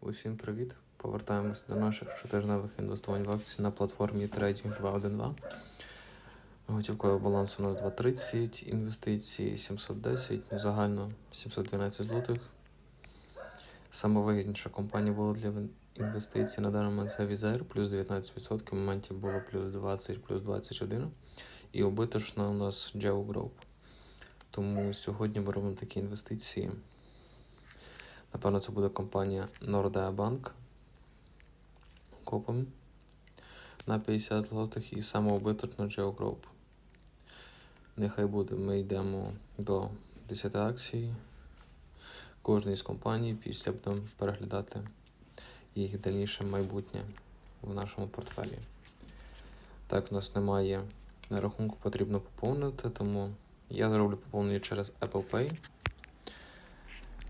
Усім привіт! Повертаємось до наших щотижневих інвестувань в акції на платформі Trading 212. Готівковий баланс у нас 230, інвестиції 710, ну, загально 712 злотих. Самовигідніша компанія була для інвестицій на даний момент це Візер, плюс 19%, в моменті було плюс 20, плюс 21. І убиточна у нас Geo Group. Тому сьогодні ми робимо такі інвестиції. Напевно, це буде компанія Nordea Bank. Копом на 50 злотих і самоубиток Geo Group. Нехай буде, ми йдемо до 10 акцій кожної з компаній, після будемо переглядати їх дальніше майбутнє в нашому портфелі. Так, у нас немає на рахунку, потрібно поповнити, тому я зроблю поповнення через Apple Pay.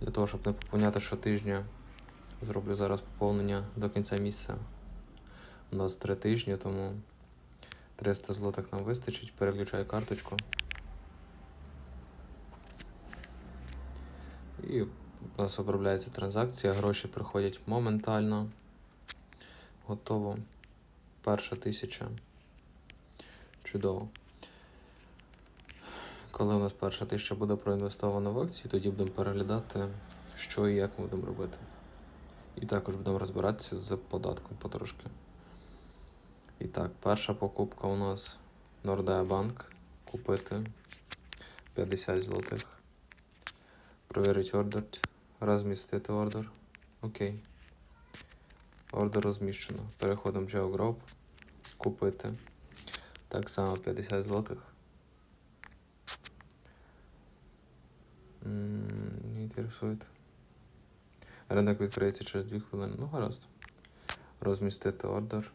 Для того, щоб не поповняти щотижня, зроблю зараз поповнення до кінця місяця. У нас 3 тижні, тому 300 злотих нам вистачить. Переключаю карточку. І у нас обробляється транзакція, гроші приходять моментально. Готово. Перша тисяча. Чудово. Коли у нас перша тисяча буде проінвестована в акції, тоді будемо переглядати, що і як ми будемо робити. І також будемо розбиратися з податком потрошки. І так, перша покупка у нас Nordea Bank. Купити 50 злотих. Провірити ордер. Розмістити ордер. Окей. Ордер розміщено. Переходимо в GeoGroup. Купити. Так само 50 злотих. Не інтересує. Ринок відкриється через 2 хвилини. Ну, гаразд. Розмістити ордер.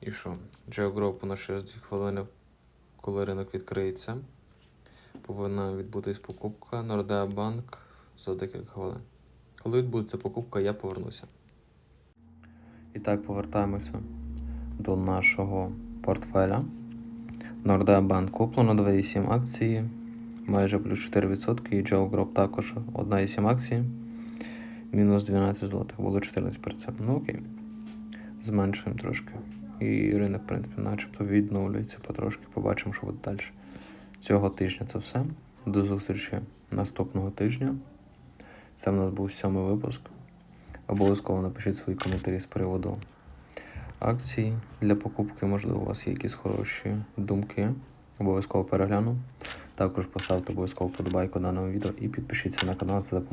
І що? GeoGroup у через 2 хвилини, коли ринок відкриється. Повинна відбутись покупка Nordea Bank за декілька хвилин. Коли відбудеться покупка, я повернуся. І так, повертаємося до нашого портфеля. Bank куплено 2,7 акції, майже плюс 4%, і Joe Group також 1,7 акції, мінус 12 злотих, було 14%. Ну окей. Зменшуємо трошки. І ринок, в принципі, начебто відновлюється потрошки. Побачимо, що буде далі. Цього тижня це все. До зустрічі наступного тижня. Це в нас був сьомий випуск. Обов'язково напишіть свої коментарі з приводу акцій для покупки. Можливо, у вас є якісь хороші думки. Обов'язково перегляну. Також поставте обов'язково подобайку даному відео і підпишіться на канал, це допоможе.